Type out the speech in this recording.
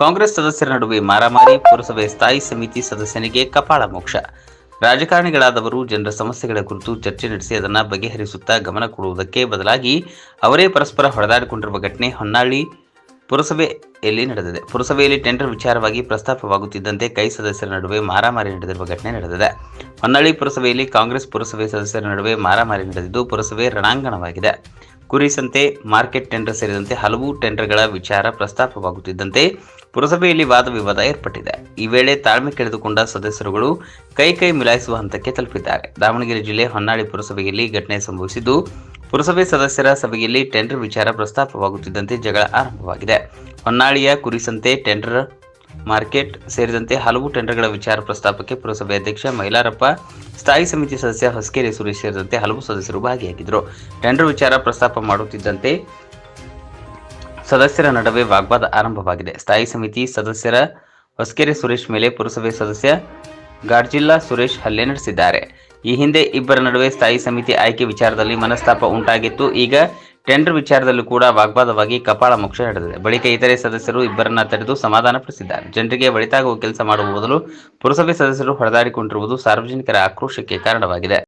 ಕಾಂಗ್ರೆಸ್ ಸದಸ್ಯರ ನಡುವೆ ಮಾರಾಮಾರಿ ಪುರಸಭೆ ಸ್ಥಾಯಿ ಸಮಿತಿ ಸದಸ್ಯನಿಗೆ ಕಪಾಳ ಮೋಕ್ಷ. ರಾಜಕಾರಣಿಗಳಾದವರು ಜನರ ಸಮಸ್ಯೆಗಳ ಕುರಿತು ಚರ್ಚೆ ನಡೆಸಿ ಅದನ್ನು ಬಗೆಹರಿಸುತ್ತಾ ಗಮನ ಕೊಡುವುದಕ್ಕೆ ಬದಲಾಗಿ ಅವರೇ ಪರಸ್ಪರ ಹೊಡೆದಾಡಿಕೊಂಡಿರುವ ಘಟನೆ ಹೊನ್ನಾಳಿ ಪುರಸಭೆಯಲ್ಲಿ ನಡೆದಿದೆ. ಪುರಸಭೆಯಲ್ಲಿ ಟೆಂಡರ್ ವಿಚಾರವಾಗಿ ಪ್ರಸ್ತಾಪವಾಗುತ್ತಿದ್ದಂತೆ ಕೈ ಸದಸ್ಯರ ನಡುವೆ ಮಾರಾಮಾರಿ ನಡೆದಿರುವ ಘಟನೆ ನಡೆದಿದೆ. ಹೊನ್ನಾಳಿ ಪುರಸಭೆಯಲ್ಲಿ ಕಾಂಗ್ರೆಸ್ ಪುರಸಭೆ ಸದಸ್ಯರ ನಡುವೆ ಮಾರಾಮಾರಿ ನಡೆದಿದ್ದು ಪುರಸಭೆ ರಣಾಂಗಣವಾಗಿದೆ. ಕುರಿ ಸಂತೆ ಮಾರ್ಕೆಟ್ ಟೆಂಡರ್ ಸೇರಿದಂತೆ ಹಲವು ಟೆಂಡರ್ಗಳ ವಿಚಾರ ಪ್ರಸ್ತಾಪವಾಗುತ್ತಿದ್ದಂತೆ ಪುರಸಭೆಯಲ್ಲಿ ವಾದ ವಿವಾದ ಏರ್ಪಟ್ಟಿದೆ. ಈ ವೇಳೆ ತಾಳ್ಮೆ ಕಳೆದುಕೊಂಡ ಸದಸ್ಯರುಗಳು ಕೈ ಕೈ ಮಿಲಾಯಿಸುವ ಹಂತಕ್ಕೆ ತಲುಪಿದ್ದಾರೆ. ದಾವಣಗೆರೆ ಜಿಲ್ಲೆ ಹೊನ್ನಾಳಿ ಪುರಸಭೆಯಲ್ಲಿ ಘಟನೆ ಸಂಭವಿಸಿದ್ದು, ಪುರಸಭೆ ಸದಸ್ಯರ ಸಭೆಯಲ್ಲಿ ಟೆಂಡರ್ ವಿಚಾರ ಪ್ರಸ್ತಾಪವಾಗುತ್ತಿದ್ದಂತೆ ಜಗಳ ಆರಂಭವಾಗಿದೆ. ಹೊನ್ನಾಳಿಯ ಕುರಿಸಂತೆ ಟೆಂಡರ್ ಮಾರ್ಕೆಟ್ ಸೇರಿದಂತೆ ಹಲವು ಟೆಂಡರ್ಗಳ ವಿಚಾರ ಪ್ರಸ್ತಾಪಕ್ಕೆ ಪುರಸಭೆ ಅಧ್ಯಕ್ಷ ಮೈಲಾರಪ್ಪ ಸ್ಥಾಯಿ ಸಮಿತಿ ಸದಸ್ಯ ಹೊಸಕೇರಿ ಸುರೇಶ್ ಸೇರಿದಂತೆ ಹಲವು ಸದಸ್ಯರು ಭಾಗಿಯಾಗಿದ್ದರು. ಟೆಂಡರ್ ವಿಚಾರ ಪ್ರಸ್ತಾಪ ಮಾಡುತ್ತಿದ್ದಂತೆ ಸದಸ್ಯರ ನಡುವೆ ವಾಗ್ವಾದ ಆರಂಭವಾಗಿದೆ. ಸ್ಥಾಯಿ ಸಮಿತಿ ಸದಸ್ಯರ ಹೊಸ್ಕೆರೆ ಸುರೇಶ್ ಮೇಲೆ ಪುರಸಭೆ ಸದಸ್ಯ ಗಾಡ್ಜಿಲ್ಲಾ ಸುರೇಶ್ ಹಲ್ಲೆ ನಡೆಸಿದ್ದಾರೆ. ಈ ಹಿಂದೆ ಇಬ್ಬರ ನಡುವೆ ಸ್ಥಾಯಿ ಸಮಿತಿ ಆಯ್ಕೆ ವಿಚಾರದಲ್ಲಿ ಮನಸ್ತಾಪ ಉಂಟಾಗಿತ್ತು. ಈಗ ಟೆಂಡರ್ ವಿಚಾರದಲ್ಲೂ ಕೂಡ ವಾಗ್ವಾದವಾಗಿ ಕಪಾಳ ಮೋಕ್ಷ ನಡೆದಿದೆ. ಬಳಿಕ ಇತರೆ ಸದಸ್ಯರು ಇಬ್ಬರನ್ನ ತಡೆದು ಸಮಾಧಾನಪಡಿಸಿದ್ದಾರೆ. ಜನರಿಗೆ ಒಳಿತಾಗುವ ಕೆಲಸ ಮಾಡುವ ಬದಲು ಪುರಸಭೆ ಸದಸ್ಯರು ಹೊಡೆದಾಡಿಕೊಂಡಿರುವುದು ಸಾರ್ವಜನಿಕರ ಆಕ್ರೋಶಕ್ಕೆ ಕಾರಣವಾಗಿದೆ.